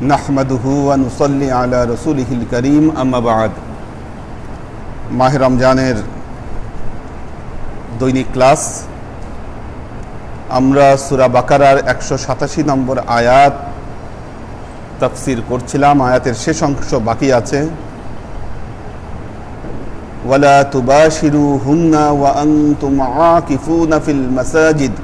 নাহমাদুহু আনুসল্লি আলা রসুল হিল করিম আমাবাদ মাহ রমজানের দৈনিক ক্লাস, আমরা সুরা বাকারার একশো সাতাশি নম্বর আয়াত তফসির করছিলাম। আয়াতের শেষ অংশ বাকি আছে। ওয়ালা তুবাশিরু হুন্না ওয়া আনতুম আকিফুনা ফিল মাসাজিদ।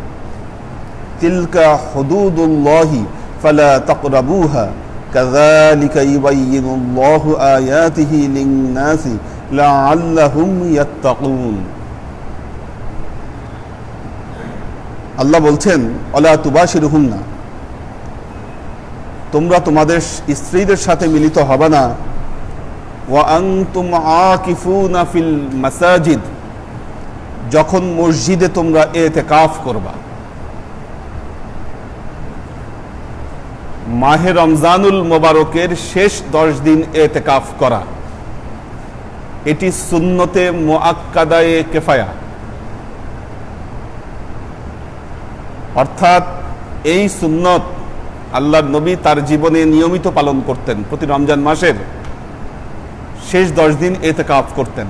তিলকা হুদুদুল্লাহি ফালা তাকরাবুহা। كذلك يبين الله آياته للناس لعلهم يتقون আল্লাহ বলছেন অলা তুবাসির না তোমরা তোমাদের স্ত্রীদের সাথে মিলিত হবে না ওয়াংতুম আকিফুনা ফিল মাসাজিদ যখন মসজিদে তোমরা এতে কাফ করবা মাহে রমজানুল মোবারকের শেষ দশ দিন এতেকাফ করা। এটি সুন্নতে মোয়াক্কাদায়ে কেফায়া। অর্থাৎ এই সুন্নত আল্লাহর নবী তার জীবনে নিয়মিত পালন করতেন প্রতি রমজান মাসের শেষ দশ দিন এতে কাফ করতেন।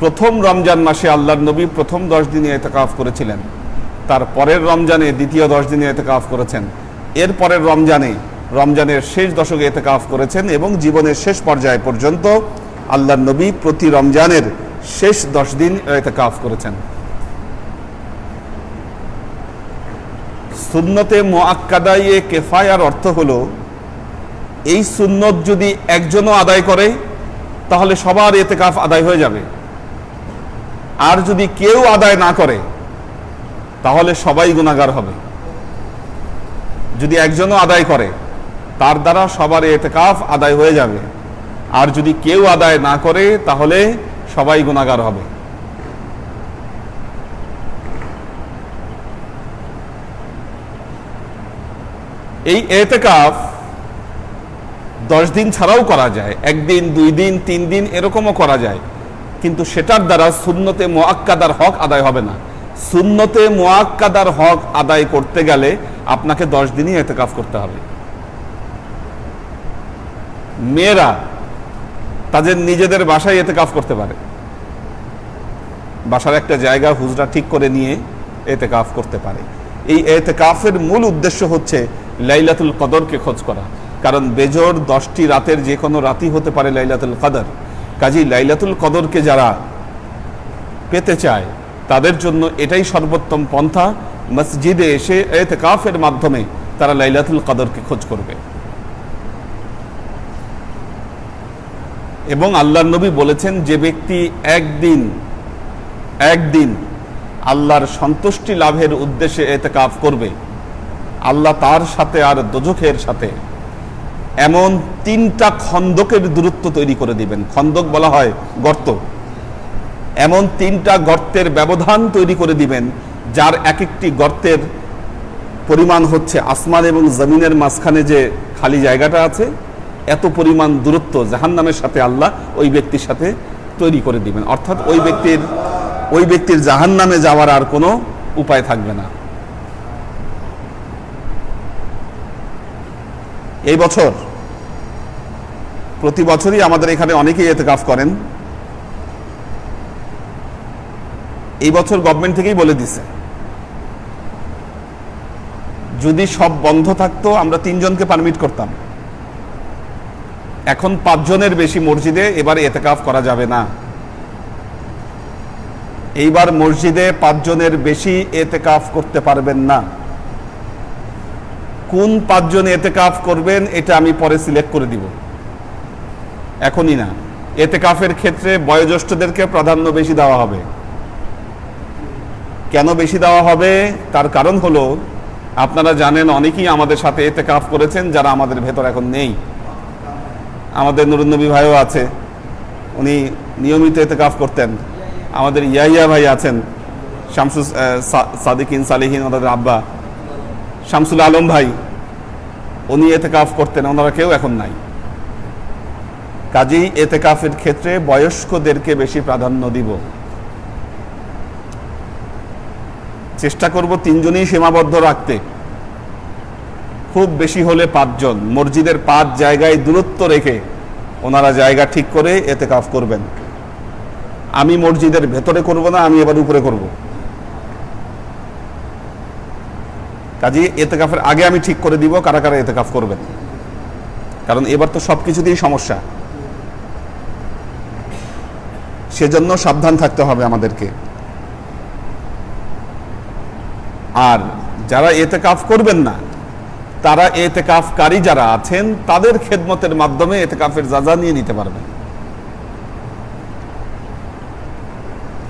প্রথম রমজান মাসে আল্লাহর নবী প্রথম দশ দিনে এতে কাফ করেছিলেন। তার পরের রমজানে দ্বিতীয় দশ দিনে এতে কাফ করেছেন। এর পরের রমজানে, রমজানের শেষ দশকে এতে কাফ করেছেন এবং জীবনের শেষ পর্যায় পর্যন্ত আল্লাহ নবী প্রতি রমজানের শেষ দশ দিন এতে কাফ করেছেন। সুন্নতে মোয়াক্কাদাইয়ে কেফায়ার অর্থ হলো, এই সুন্নত যদি একজনও আদায় করে, তাহলে সবার এতে কাফ আদায় হয়ে যাবে। আর যদি কেউ আদায় না করে তাহলে সবাই গুণাগার হবে। যদি একজনও আদায় করে, তার দ্বারা সবার এতে কাফ আদায় হয়ে যাবে। আর যদি কেউ আদায় না করে, তাহলে সবাই গুণাগার হবে। এই এতেকাফ দশ দিন ছাড়াও করা যায়। একদিন, দুই দিন, তিন দিন এরকমও করা যায়। কিন্তু সেটার দ্বারা শূন্যতে মোয়াক্কাদার হক আদায় হবে না। শূন্যতে মোয়াক্কাদার হক আদায় করতে গেলে আপনাকে দশ দিনই এতেকাফ করতে হবে। মেয়েরা তাদের নিজেদের বাসায় এতেকাফ করতে পারে। বাসার একটা জায়গা হুজরা ঠিক করে নিয়ে এতেকাফ করতে পারে। এই এতেকাফের মূল উদ্দেশ্য হচ্ছে লাইলাতুল কদরকে খোঁজ করা। কারণ বেজোর দশটি রাতের যে কোনো রাতই হতে পারে লাইলাতুল কদর। কাজী লাইলাতুল কদরকে যারা পেতে চায় তাদের জন্য এটাই সর্বোত্তম পন্থা। মসজিদে এসে এতেকাফের মাধ্যমে তারা লাইলাতুল কাদরকে খোঁজ করবে। এবং আল্লাহ নবী বলেছেন, যে ব্যক্তি একদিন একদিন আল্লাহর সন্তুষ্টি লাভের উদ্দেশ্যে এতেকাফ করবে, আল্লাহ তার সাথে আর দোজখের সাথে এমন তিনটা খন্দকের দূরত্ব তৈরি করে দিবেন। খন্দক বলা হয় গর্ত। এমন তিনটা গর্তের ব্যবধান তৈরি করে দিবেন, যার এক একটি গর্তের পরিমাণ হচ্ছে আসমান এবং জমিনের মাঝখানে যে খালি জায়গাটা আছে, এত পরিমাণ দূরত্ব জাহান্নামের সাথে আল্লাহ ওই ব্যক্তির সাথে তৈরি করে দিবেন। অর্থাৎ ওই ব্যক্তির ওই ব্যক্তির জাহান্নামে যাওয়ার আর কোনো উপায় থাকবে না। এই বছর, প্রতি বছরই আমাদের এখানে অনেকেই এতে এতেকাফ করেন। এই বছর গভর্নমেন্ট থেকেই বলে দিছে। যদি সব বন্ধ থাকতো, আমরা তিনজনকে পারমিট করতাম। এখন পাঁচজনের বেশি মসজিদে এবার এতেকাফ করা যাবে না। এইবার মসজিদে পাঁচজনের বেশি এতেকাফ করতে পারবেন না। কোন পাঁচজন এতেকাফ করবেন, এটা আমি পরে সিলেক্ট করে দিব। এখনই না। এতেকাফের ক্ষেত্রে বয়োজ্যেষ্ঠদেরকে প্রাধান্য বেশি দেওয়া হবে। কেন বেশি দেওয়া হবে? তার কারণ হলো, আপনারা জানেন অনেকেই আমাদের সাথে এতেকাফ করেছেন যারা আমাদের ভেতর এখন নেই। আমাদের নুরুন্নবী ভাইও আছে, উনি নিয়মিত এতেকাফ করতেন। আমাদের ইয়াইয়া ভাই আছেন শামসু সাদিকিন, সালিহিন, ওনাদের আব্বা। শামসুল আলম ভাই, উনি এতেকাফ করতেন, ওনারা কেউ এখন নাই। কাজেই এতেকাফের ক্ষেত্রে বয়স্কদেরকে বেশি প্রাধান্য দিব। চেষ্টা করব তিনজনেই সীমাবদ্ধ রাখতে। খুব বেশি হলে পাঁচজন। মসজিদের পাঁচ জায়গায় দূরত্ব রেখে ওনারা জায়গা ঠিক করে এতে কাফ করবেন। আমি মসজিদের ভেতরে করব না, আমি এবার উপরে করব। কাজে এতে কাফের আগে আমি ঠিক করে দিব কারা কারা এতে কাফ করবেন। কারণ এবার তো সব কিছুতেই সমস্যা। সেজন্য সাবধান থাকতে হবে আমাদেরকে। আর যারা এতে কাফ করবেন না, তারা এতে কাফকারী যারা আছেন, তাদের খেদমতের মাধ্যমে এতে কাফের যাজা নিয়ে নিতে পারবেন।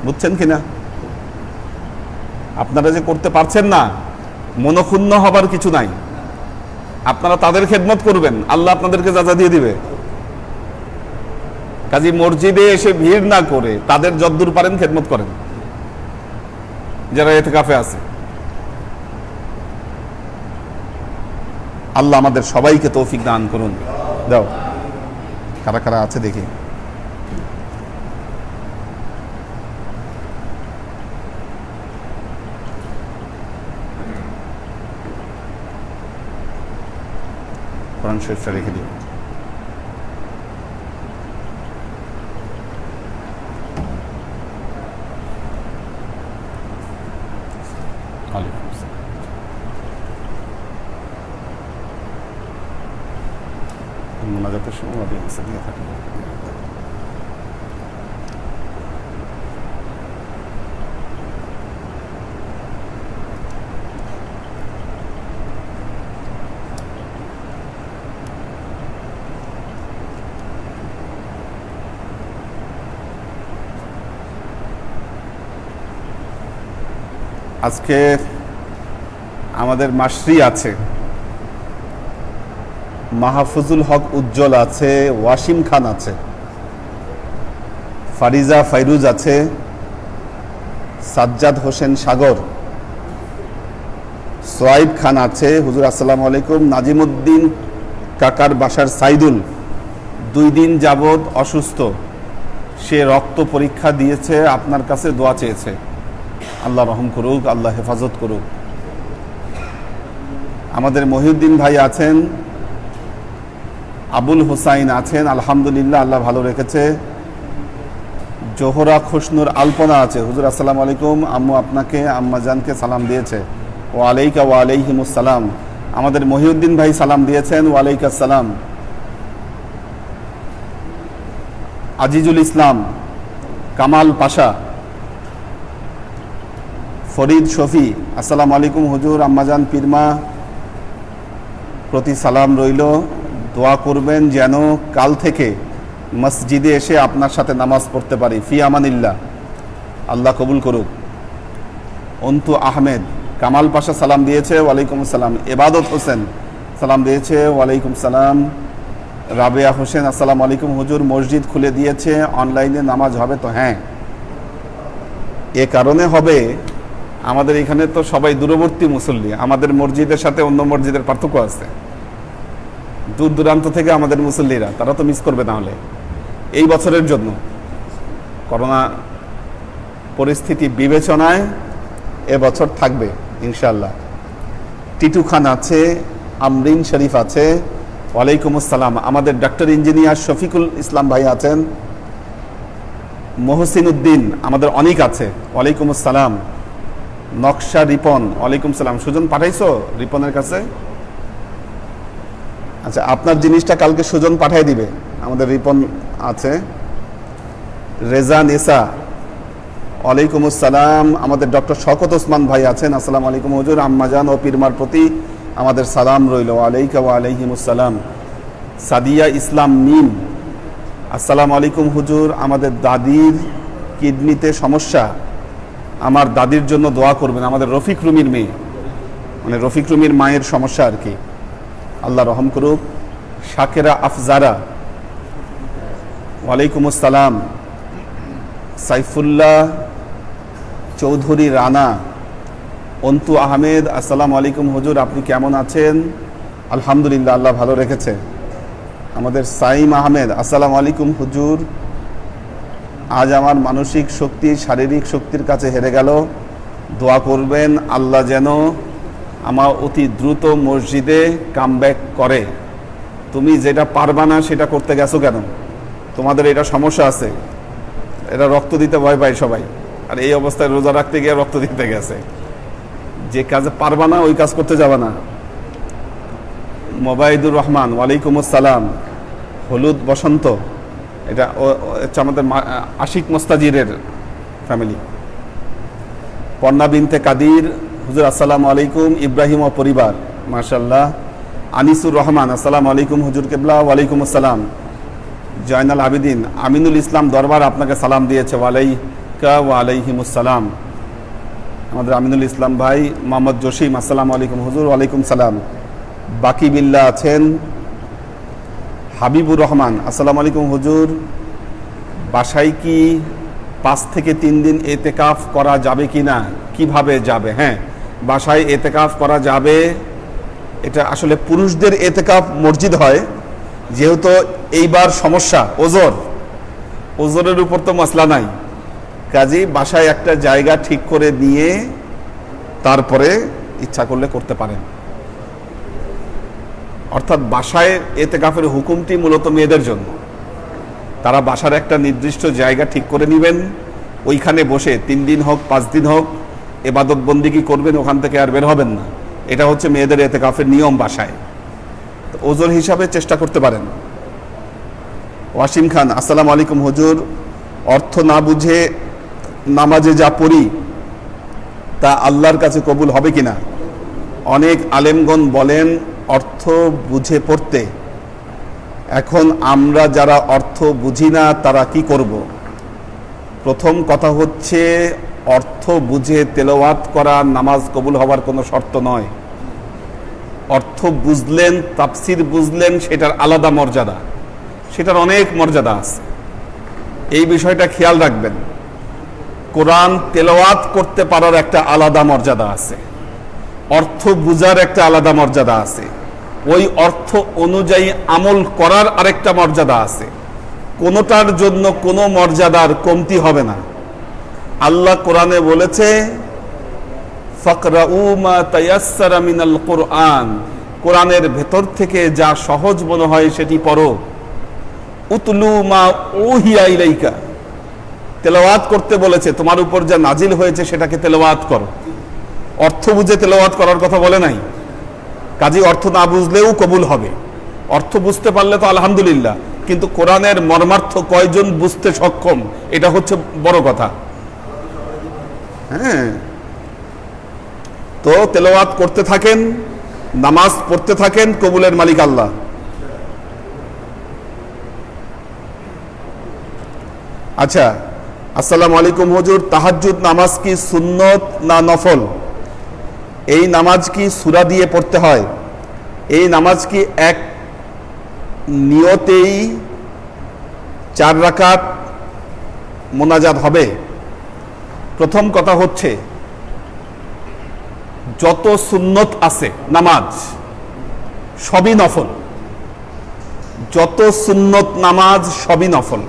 বুঝছেন কিনা আপনারা যে করতে পারছেন না, মনক্ষুণ্ণ হবার কিছু নাই। আপনারা তাদের খেদমত করবেন, আল্লাহ আপনাদেরকে যাজা দিয়ে দিবে। কাজী মসজিদে এসে ভিড় না করে তাদের যদ্দূর পারেন খেদমত করেন, যারা এতে কাফে আছে। আল্লাহ আমাদের সবাইকে তৌফিক দান করুন। দাও। কারা কারা আছে দেখি। কোরআন শরীফটা রেখে দিও। মোনাজাতের সময় অডিয়েন্সে দিয়ে থাকে আজকে আমাদের মাসরি আছে মাহফুজুল হক উজ্জ্বল আছে, ওয়াসিম খান আছে, ফারিজা ফাইরুজ আছে, সাজ্জাদ হোসেন সাগর, সোয়াইব খান আছে, হুজুর আসসালামু আলাইকুম, নাজিমুদ্দিন কাকার বাসার সাইদুল, দুই দিন যাবৎ অসুস্থ, সে রক্ত পরীক্ষা দিয়েছে, আপনার কাছে দোয়া চেয়েছে। আল্লাহ রহম করুক, আল্লাহ হেফাজত করুক। আমাদের মহিউদ্দিন ভাই আছেন আবুল হোসাইন আছেন, আলহামদুলিল্লাহ আল্লাহ ভালো রেখেছে। জোহরা খুশনুর আলপনা আছে। হুজুর, আসসালামু আলাইকুম। আম্মু আপনাকে, আম্মা জানকে সালাম দিয়েছে। ও আলাইকা ওয়া আলাইহিমুসালাম আমাদের মহিউদ্দিন ভাই সালাম দিয়েছেন। ওয়ালাইকা সালাম। আজিজুল ইসলাম, কামাল পাশা, ফরিদ শফি, আসসালামু আলাইকুম হুজুর আম্মাজান পীরমা, প্রতি সালাম রইল। দোয়া করবেন যেন কাল থেকে মসজিদে এসে আপনার সাথে নামাজ পড়তে পারি। ফি আমানিল্লাহ। আল্লাহ কবুল করুক। অন্তু আহমেদ, কামাল পাশা সালাম দিয়েছে, ওয়ালাইকুম সালাম। এবাদত হোসেন সালাম দিয়েছে, ওয়ালাইকুম সালাম। রাবেয়া হোসেন, আসসালামু আলাইকুম। হুজুর, মসজিদ খুলে দিয়েছে, অনলাইনে নামাজ হবে তো? হ্যাঁ। এ কারণে হবে, আমাদের এখানে তো সবাই দূরবর্তী মুসল্লি। আমাদের মসজিদের সাথে অন্য মসজিদের পার্থক্য আছে। দূর দূরান্ত থেকে আমাদের মুসল্লিরা, তারা তো মিস করবে তাহলে। এই বছরের জন্য। করোনা পরিস্থিতি বিবেচনায় এবছর থাকবে ইনশাল্লাহ টিটু খান আছে, আমরিন শরীফ আছে, ওয়ালাইকুম আসসালাম। আমাদের ডাক্তার ইঞ্জিনিয়ার শফিকুল ইসলাম ভাই আছেন। মহসিন উদ্দিন আমাদের অনেক আছে, ওয়ালাইকুম আসসালাম। নকশা রিপন, ওয়ালাইকুম সালাম। সুজন পাঠাইছো রিপনের কাছে? আচ্ছা আপনার জিনিসটা কালকে সুজন পাঠাই দিবে। আমাদের রিপন আছে। রেজা নেসা, ওয়ালাইকুম আসসালাম। আমাদের ডক্টর শকত ওসমান ভাই আছেন। আসসালামু আলাইকুম হুজুর। আম্মাজান ও পীরমার প্রতি আমাদের সালাম রইল। ওয়ালাইকা ওয়ালাইহিম আসসালাম। সাদিয়া ইসলাম মিম, আসসালামু আলাইকুম হুজুর। আমাদের দাদির কিডনিতে সমস্যা। আমার দাদির জন্য দোয়া করবেন। আমাদের রফিক রুমির মেয়ে। মানে রফিক রুমির মায়ের সমস্যা আর কি। আল্লাহ রহম করুক। শাকেরা আফজারা। ওয়ালাইকুম আসসালাম। সাইফুল্লাহ চৌধুরী রানা। অন্তু আহমেদ, আসসালামু আলাইকুম। হুজুর, আপনি কেমন আছেন? আলহামদুলিল্লাহ, আল্লাহ ভালো রেখেছে। আমাদের সাইম আহমেদ, আসসালামু আলাইকুম হুজুর। আজ আমার মানসিক শক্তি, শারীরিক শক্তির কাছে হেরে গেল। দোয়া করবেন, আল্লাহ যেন আমার অতি দ্রুত মসজিদে কামব্যাক করে। তুমি যেটা পারবা না সেটা করতে গেছো কেন? তোমাদের এটা সমস্যা আছে। এটা রক্ত দিতে ভয় পায় সবাই। আর এই অবস্থায় রোজা রাখতে গিয়ে রক্ত দিতে গেছে। যে কাজে পারবা না, ওই কাজ করতে যাবে না। মোবাইদুর রহমান, ওয়ালাইকুম আসসালাম। হলুদ বসন্ত, এটা হচ্ছে আমাদের আশিক মোস্তাজিরের ফ্যামিলি পর্ণা বিনতে কাদির হুজুর, আসসালামু আলাইকুম, ইব্রাহিম ও পরিবার। মার্শাল্লাহ আনিসুর রহমান, আসসালামু আলাইকুম হুজুর কেবলা ওয়ালাইকুম আসসালাম। জয়নাল আবিদিন, আমিনুল ইসলাম দরবার আপনাকে সালাম দিয়েছে ওয়ালাইকা ওয়ালাইহিমুসালাম আমাদের আমিনুল ইসলাম ভাই, মোহাম্মদ জসিম, আসসালামু আলাইকুম হুজুর ওয়ালাইকুম সালাম। বাকি বিল্লা আছেন হাবিবুর রহমান, আসসালামু আলাইকুম হুজুর। বাসায় কি পাঁচ থেকে তিন দিন এতেকাফ করা যাবে কি না কীভাবে যাবে? হ্যাঁ। বাসায় এতেকাফ করা যাবে। এটা আসলে পুরুষদের এতেকাফ মসজিদ হয়। যেহেতু এইবার সমস্যা, ওজোর। ওজোরের উপর তো মশলা নাই। কাজেই বাসায় একটা জায়গা ঠিক করে নিয়ে তারপরে ইচ্ছা করলে করতে পারেন। অর্থাৎ বাসায় এতেকাফের হুকুমটি মূলত মেয়েদের জন্য। তারা বাসার একটা নির্দিষ্ট জায়গা ঠিক করে নেবেন। ওইখানে বসে তিন দিন হোক, পাঁচ দিন হোক এবাদত বন্দিগি করবেন? ওখান থেকে আর বের হবেন না। এটা হচ্ছে মেয়েদের এতে কাফের নিয়ম বাসায়। ওজন হিসাবে চেষ্টা করতে পারেন। ওয়াসিম খান, আসসালামু আলাইকুম হুজুর। অর্থ না বুঝে নামাজে যা পড়ি, তা আল্লাহর কাছে কবুল হবে কিনা? অনেক আলেমগণ বলেন, অর্থ বুঝে পড়তে। এখন আমরা যারা অর্থ বুঝি না, তারা কি করব? প্রথম কথা হচ্ছে অর্থ বুঝে তেলাওয়াত করা, নামাজ কবুল হওয়ার কোনো শর্ত নয়। অর্থ বুঝলেন, তাফসির বুঝলেন, সেটার আলাদা মর্যাদা। সেটার অনেক মর্যাদা আছে। এই বিষয়টা খেয়াল রাখবেন। কোরআন তেলাওয়াত করতে পারার একটা আলাদা মর্যাদা আছে। অর্থ বুঝার একটা আলাদা মর্যাদা আছে। ওই অর্থ অনুযায়ী আমল করার আরেকটা মর্যাদা আছে। কোনোটার জন্য কোনো মর্যাদার কমতি হবে না। আল্লাহ কোরআনে বলেছে মিনাল কোরআন। কোরআনের ভেতর থেকে যা সহজ মনে হয় সেটি পড়ো। উতলু মা ওহিয়া তেলাওয়াত করতে বলেছে, তোমার উপর যা নাজিল হয়েছে সেটাকে তেলাওয়াত করো। অর্থ বুঝে তেলাওয়াত করার কথা বলে নাই। কাজী অর্থ না বুঝলেও কবুল হবে। অর্থ বুঝতে পারলে তো আলহামদুলিল্লাহ, কিন্তু কোরআনের মর্মার্থ কয়জন বুঝতে সক্ষম, এটা হচ্ছে বড় কথা। হ্যাঁ। তো তেলাওয়াত করতে থাকেন, নামাজ পড়তে থাকেন কবুলের মালিক আল্লাহ। আচ্ছা আসসালামু আলাইকুম হুজুর, তাহাজ্জুদ নামাজ কি সুন্নত না নফল? এই নামাজ কি সুরা দিয়ে পড়তে হয়? এই নামাজ কি এক নিয়তেই চার রাকাত মোনাজাত হবে? প্রথম কথা হচ্ছে, যত সুন্নত আছে, নামাজ, সবই নফল। যত সুন্নত নামাজ, সবই নফল।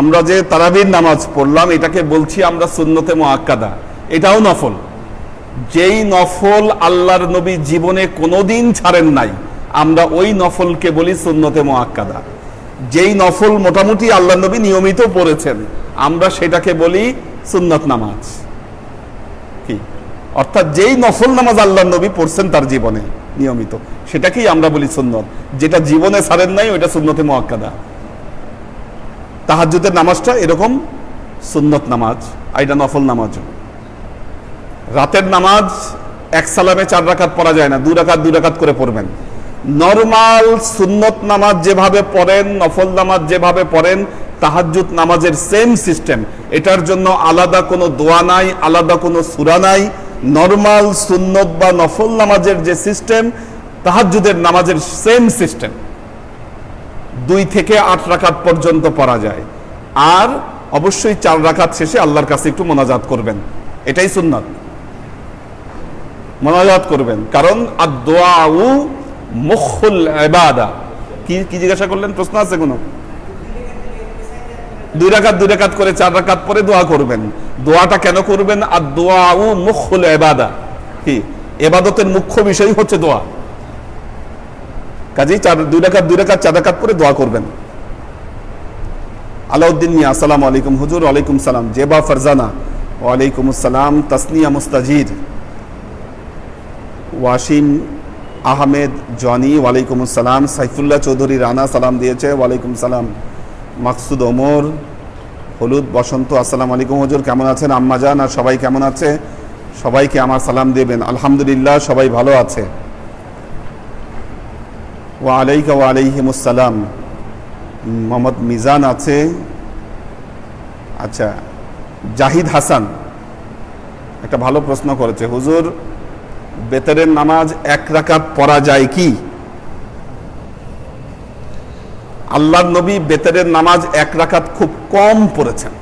আমরা যে তারাবির নামাজ পড়লাম, এটাকে বলছি আমরা সুন্নতে মোয়াক্কাদা এটাও নফল। যেই নফল আল্লাহর নবী জীবনে কোনোদিন ছাড়েন নাই, আমরা ওই নফলকে বলি সুন্নতে মোয়াক্কাদা যেই নফল মোটামুটি আল্লাহ নবী নিয়মিত পড়েছেন, আমরা সেটাকে বলি সুন্নত নামাজ। কি? অর্থাৎ যেই নফল নামাজ আল্লাহ নবী পড়ছেন তার জীবনে, নিয়মিত। সেটাকেই আমরা বলি সুন্নত। যেটা জীবনে ছাড়েন নাই, ওইটা সুন্নতে মোয়াক্কাদা তাহাজ্জুদের নামাজটা এরকম, সুন্নত নামাজ, আর এটা নফল নামাজও। রাতের নামাজ এক সালামে চার রাকাত পড়া যায় না, দু রাকাত দু রাকাত করে পড়বেন। নর্মাল সুন্নত নামাজ যেভাবে পড়েন, নফল নামাজ যেভাবে পড়েন তাহাজ্জুদ নামাজের সেম সিস্টেম এটার জন্য আলাদা কোনো দোয়া নাই, আলাদা কোনো সুরা নাই। নর্মাল সুন্নত বা নফল নামাজের যে সিস্টেম তাহাজ্জুদের নামাজের সেম সিস্টেম দুই থেকে আট রাকাত পর্যন্ত পড়া যায়। আর অবশ্যই চার রাকাত শেষে আল্লাহর কাছে একটু মোনাজাত করবেন। এটাই সুন্নাত। মোনাজাত করবেন। কারণ আর দোয়াউ মুখুল ইবাদা। কি কি জিজ্ঞাসা করলেন? প্রশ্ন আছে কোনো? দুই রাকাত দুই রাকাত করে, চার রাকাত পরে দোয়া করবেন। দোয়াটা কেন করবেন? আর দোয়াউ মুখুল ইবাদা। কি? এবাদতের মুখ্য বিষয় হচ্ছে দোয়া। কাজেই চার, দুই রাকাত দুই রাকাত, চার রাকাত করে দোয়া করবেন। আলাউদ্দিন মিয়া, আসসালামু আলাইকুম। হুজুর, ওয়ালাইকুম সালাম। জেবা ফারজানা, ওয়ালাইকুম আসসালাম। তাসনিয়া মুস্তাজির। ওয়াসিম আহমেদ, জনি, ওয়ালাইকুম আসসালাম। সাইফুল্লাহ চৌধুরী রানা সালাম দিয়েছে, ওয়ালাইকুম সালাম। মাকসুদ ওমর, হলুদ, বসন্ত, আসসালামু আলাইকুম হুজুর, কেমন আছেন? আম্মাজান আর সবাই কেমন আছে? সবাইকে আমার সালাম দেবেন। আলহামদুলিল্লাহ, সবাই ভালো আছে। ওয়া আলাইকা ওয়া আলাইহিম আসসালাম মোহাম্মদ মিজান আছে। আচ্ছা জাহিদ হাসান। একটা ভালো প্রশ্ন করেছে, হুজুর, বেতরের নামাজ এক রাকাত পড়া যায় কি? আল্লাহর নবী বেতারের নামাজ এক রাকাত খুব কম পড়েছেন।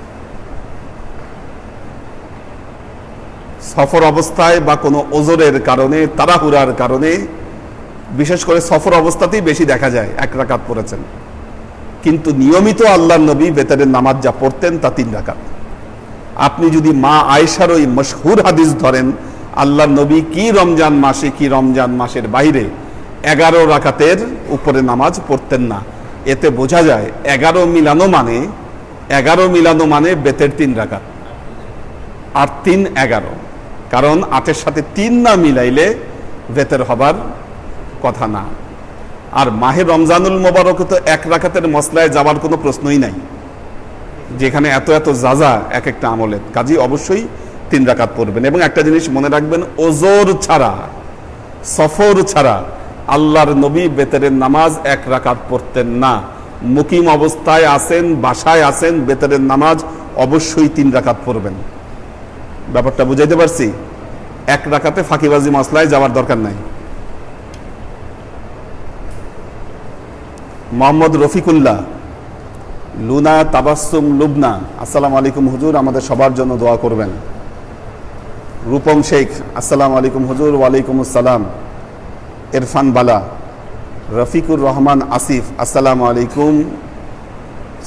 সফর অবস্থায় বা কোনো ওজোরের কারণে, তাড়াহুড়ার কারণে, বিশেষ করে সফর অবস্থাতেই বেশি দেখা যায়, এক রাকাত পড়েছেন। কিন্তু নিয়মিত আল্লাহর নবী বেতরের নামাজ যা পড়তেন তা তিন রাকাত। আপনি যদি মা আয়েশার ওই মশহুর হাদিস ধরেন আল্লাহ নবী কি রমজান মাসে, কি রমজান মাসের বাইরে এগারো রাকাতের উপরে নামাজ পড়তেন না। এতে বোঝা যায় এগারো মিলানো মানে এগারো মিলানো মানে বেতের তিন রাকাত। আর তিন এগারো। কারণ আটের সাথে তিন না মিলাইলে বেতের হবার কথা না। আর মাহে রমজানুল মোবারক তো এক রাকাতের মশলায় যাবার কোনো প্রশ্নই নাই। যেখানে এত এত যাজা এক একটা আমলে। কাজী অবশ্যই তিন রাকাত পড়বেন। এবং একটা জিনিস মনে রাখবেন, ওজোর ছাড়া, সফর ছাড়া আল্লাহর নবী বেতরের নামাজ এক রাকাত পড়তেন না। মুকিম অবস্থায় আছেন, বাসায় আছেন, বেতরের নামাজ অবশ্যই তিন রাকাত পড়বেন। ব্যাপারটা বুঝাইতে পারছি? এক রাকাতে ফাঁকিবাজি মশলায় যাওয়ার দরকার নাই। মোহাম্মদ রফিকুল্লাহ, লুনা তাবাসুম লুবনা, আসসালামু আলাইকুম হুজুর, আমাদের সবার জন্য দোয়া করবেন। রূপম শেখ, আসসালামু আলাইকুম হুজুর, ওয়ালাইকুম আসসালাম। ইরফান বালা, রফিকুর রহমান আসিফ, আসসালামু আলাইকুম,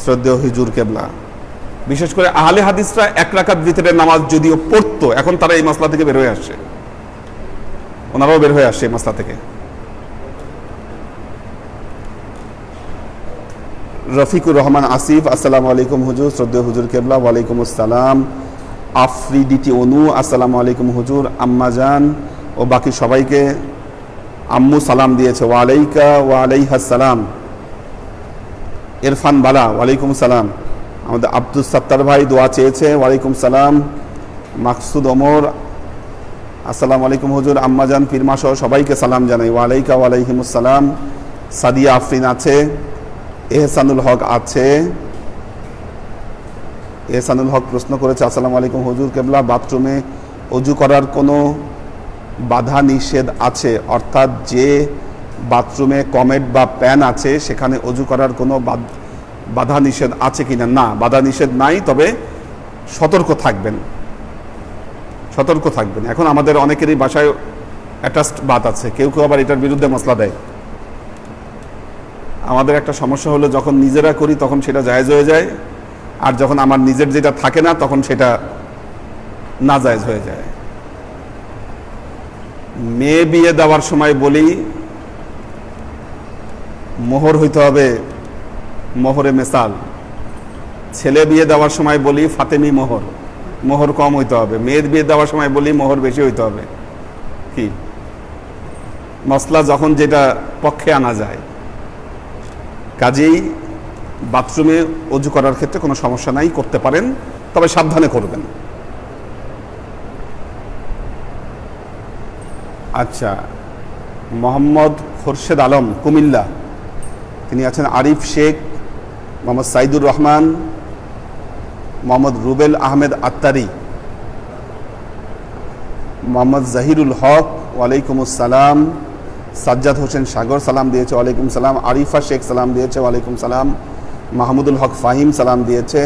শ্রদ্ধেয় হুজুর কেবলা। বিশেষ করে আহলে হাদিসরা এক রাকাত ভিতরে নামাজ যদিও পড়তো, এখন তারা এই মশলা থেকে বের হয়ে আসছে। ওনারাও বের হয়ে আসছে এই মশলা থেকে। রফিকুর রহমান আসিফ, আসসালামু আলাইকুম হুজুর, শ্রদ্ধেয় হুজুর কেবলা, ওয়ালাইকুম আসসালাম। আফ্রিডিটি অনু, আসসালামু আলাইকুম হুজুর আম্মাজান ও বাকি সবাইকে আম্মু সালাম দিয়েছে, ওয়ালাইকা সালাম। ইরফান বালা, ওয়ালাইকুম সালাম। আমাদের আব্দুল সাত্তার ভাই দোয়া চেয়েছে, ওয়ালাইকুম সালাম। মাকসুদ ওমর, আসসালামু আলাইকুম হুজুর। আম্মাজান পীরমা সহ সবাইকে সালাম জানাই। ওয়ালাইকা ওয়ালাইহিমুসালাম সাদিয়া আফরিন আছে, এহসানুল হক আছে। এহসানুল হক প্রশ্ন করেছে, আসসালামু আলাইকুম হুজুর, কেবলা বাথরুমে অজু করার কোনো বাধা নিষেধ আছে, অর্থাৎ যে বাথরুমে কমেট বা প্যান আছে, সেখানে অজু করার কোনো বাধা নিষেধ আছে কিনা? না বাধা নিষেধ নাই, তবে সতর্ক থাকবেন। সতর্ক থাকবেন। এখন আমাদের অনেকেরই বাসায় অ্যাটাচড বাত আছে। কেউ কেউ আবার এটার বিরুদ্ধে মশলা দেয়। আমাদের একটা সমস্যা হলো, যখন নিজেরা করি, তখন সেটা জায়েজ হয়ে যায়। আর যখন আমার নিজের যেটা থাকে না, তখন সেটা না জায়েজ হয়ে যায়। মেয়ে বিয়ে দেওয়ার সময় বলি, মোহর হইতে হবে মোহরে মেসাল। ছেলে বিয়ে দেওয়ার সময় বলি ফাতেমি মোহর মোহর কম হইতে হবে। মেয়ের বিয়ে দেওয়ার সময় বলি মোহর বেশি হইতে হবে। কি? মশলা যখন যেটা পক্ষে আনা যায়। কাজেই বাথরুমে অজু করার ক্ষেত্রে কোনো সমস্যা নাই, করতে পারেন, তবে সাবধানে করবেন। আচ্ছা মোহাম্মদ খোরশেদ আলম, কুমিল্লা। তিনি আছেন আরিফ শেখ, মোহাম্মদ সাইদুর রহমান, মোহাম্মদ রুবেল আহমেদ আত্তারি, মোহাম্মদ জাহিরুল হক, ওয়ালাইকুম আসসালাম, সাজ্জাদ হোসেন সাগর সালাম দিয়েছে, ওয়ালাইকুম সালাম, আরিফা শেখ সালাম দিয়েছে, ওয়ালাইকুম সালাম, মাহমুদুল হক ফাহিম সালাম দিয়েছে।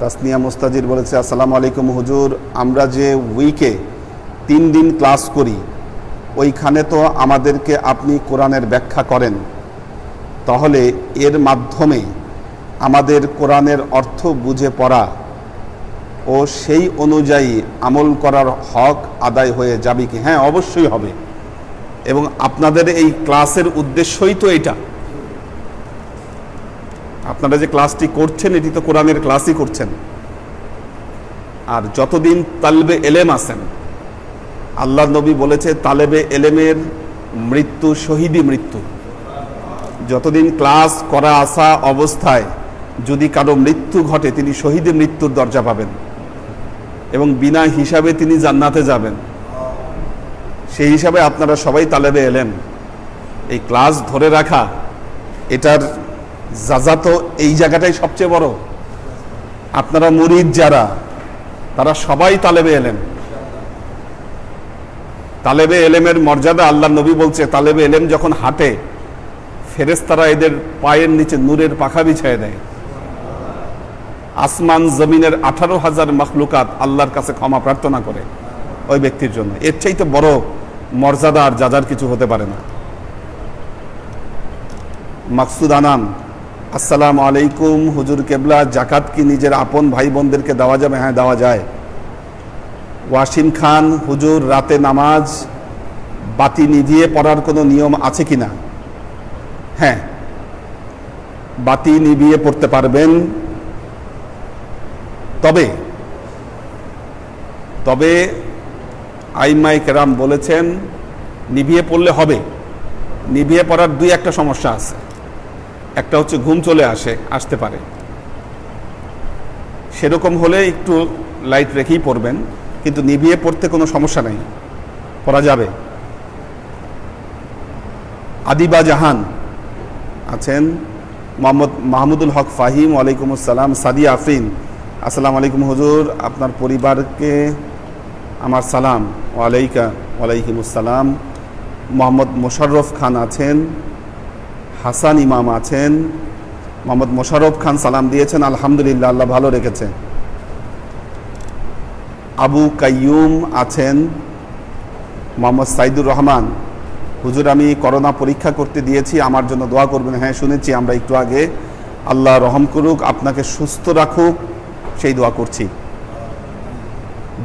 তাসনিয়া মুস্তাজির বলেছে, আসসালামু আলাইকুম হুজুর, আমরা যে উইকে তিন দিন ক্লাস করি, ওইখানে তো আমাদেরকে আপনি কোরআনের ব্যাখ্যা করেন। তাহলে এর মাধ্যমে আমাদের কোরআনের অর্থ বুঝে পড়া ও সেই অনুযায়ী আমল করার হক আদায় হয়ে যাবে কি? হ্যাঁ অবশ্যই হবে। এবং আপনাদের এই ক্লাসের উদ্দেশ্যই তো এটা। আপনারা যে ক্লাসটি করছেন, এটি তো কোরআনের ক্লাসই করছেন। আর যতদিন তালবে এলেম আছেন আল্লাহ নবী বলেছে, তালেবে এলেমের মৃত্যু, শহীদি মৃত্যু। যতদিন ক্লাস করা আসা অবস্থায় যদি কারও মৃত্যু ঘটে, তিনি শহীদে মৃত্যুর দরজা পাবেন এবং বিনা হিসাবে তিনি জান্নাতে যাবেন। সেই হিসাবে আপনারা সবাই তালেবে এলেন এই ক্লাস ধরে রাখা, এটার যাজা তো এই জায়গাটাই সবচেয়ে বড়। আপনারা মুরিদ যারা, তারা সবাই তালেবে এলেন তালেবে এলেমের মর্যাদা আল্লাহ নবী বলছে, তালেবে এলেম যখন হাঁটে ফেরেস্তারা এদের পায়ের নিচে নূরের পাখা বিছায় দেয়। আসমান জমিনের আঠারো হাজার মখলুকাত আল্লাহর কাছে ক্ষমা প্রার্থনা করে ওই ব্যক্তির জন্য। এর চাইতে বড় মর্যাদা আর যাজার কিছু হতে পারে না। মাকসুদ আনাম আসসালামু আলাইকুম, হুজুর কেবলা, জাকাত কি নিজের আপন ভাই বোনদেরকে দেওয়া যাবে? হ্যাঁ দেওয়া যায়। ওয়াসিম খান, হুজুর রাতে নামাজ, বাতি নিভিয়ে পড়ার কোনো নিয়ম আছে কি না? হ্যাঁ। বাতি নিভিয়ে পড়তে পারবেন। তবে তবে আইমাই কেরাম বলেছেন, নিভিয়ে পড়লে হবে। নিভিয়ে পড়ার দুই একটা সমস্যা আছে। একটা হচ্ছে ঘুম চলে আসে, আসতে পারে। সেরকম হলে একটু লাইট রেখেই পড়বেন। কিন্তু নিভিয়ে পড়তে কোনো সমস্যা নেই। পড়া যাবে। আদিবা জাহান আছেন মোহাম্মদ মাহমুদুল হক ফাহিম, ওয়ালাইকুম আসসালাম, সাদিয়া আফরিন। আসসালামু আলাইকুম হুজুর, আপনার পরিবারকে আমার সালাম। ওয়ালাইকা, ওয়ালাইকুম আসসালাম। মোহাম্মদ মোশাররফ খান আছেন, হাসান ইমাম আছেন। মোহাম্মদ মোশাররফ খান সালাম দিয়েছেন, আলহামদুলিল্লাহ, আল্লাহ ভালো রেখেছে। আবু কাইয়ুম আছেন মোহাম্মদ সাইদুর রহমান। হুজুর, আমি করোনা পরীক্ষা করতে দিয়েছি, আমার জন্য দোয়া করবেন। হ্যাঁ শুনেছি, আমরা একটু আগে। আল্লাহ রহম করুক, আপনাকে সুস্থ রাখুক, সেই দোয়া করছি।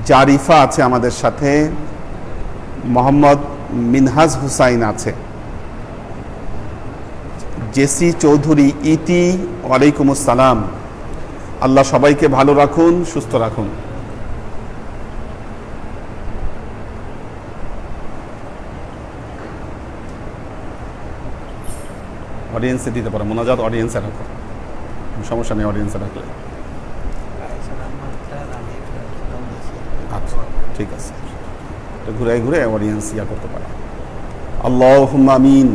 জারিফা আছে আমাদের সাথে, মোহাম্মদ মিনহাজ হুসাইন আছে। জেসি চৌধুরী, ইতি ওয়ালাইকুম আসসালাম। আল্লাহ সবাইকে ভালো রাখুন, সুস্থ রাখুন। অডিয়েন্সে দিতে পারো মোনাজাত অডিয়েন্সে রাখো সমস্যা নেই অডিয়েন্সে রাখলে আচ্ছা ঠিক আছে তো ঘুরে ঘুরে অডিয়েন্স ইয়া করতে পারে আল্লাহ আমিন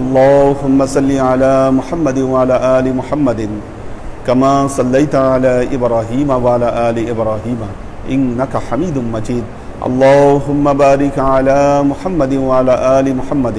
اللهم صل على محمد وعلى آل محمد كما صليت على إبراهيم وعلى آل إبراهيم إنك حميد مجيد اللهم بارك على محمد وعلى آل محمد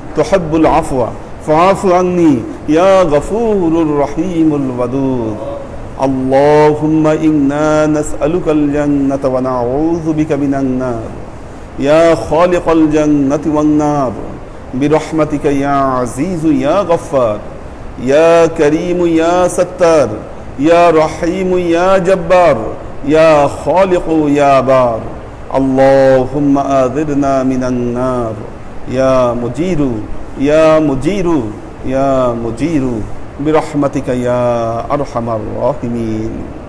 تحب العفو فاعف عني يا غفور الرحيم الودود. اللهم إنا نسألك الجنة ونعوذ بك من النار. يا خالق الجنة والنار. برحمتك يا عزيز يا غفار. يا كريم يا ستار. يا رحيم يا جبار. يا خالق يا بار. اللهم آذرنا من النار. يا مجير يا مجير يا مجير برحمتك يا أرحم الراحمين.